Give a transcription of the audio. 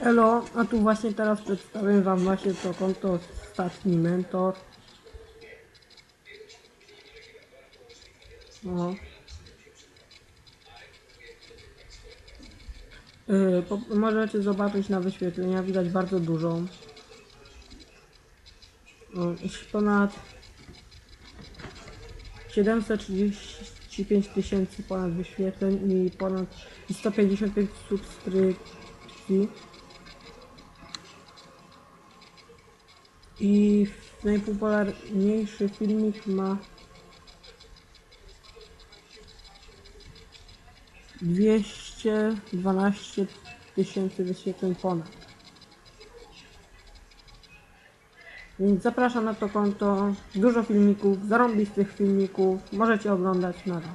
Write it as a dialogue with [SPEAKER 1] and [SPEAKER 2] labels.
[SPEAKER 1] Elo, a tu właśnie teraz przedstawię wam właśnie to konto Statni Mentor. O. Yy, możecie zobaczyć na wyświetlenia, widać bardzo dużo. Już ponad 735 tysięcy ponad wyświetleń i ponad i 155 subskrypcji. I najpopularniejszy filmik ma 212 tysięcy wyświetleń ponad. Więc zapraszam na to konto. Dużo filmików, zarąbistych filmików. Możecie oglądać na to.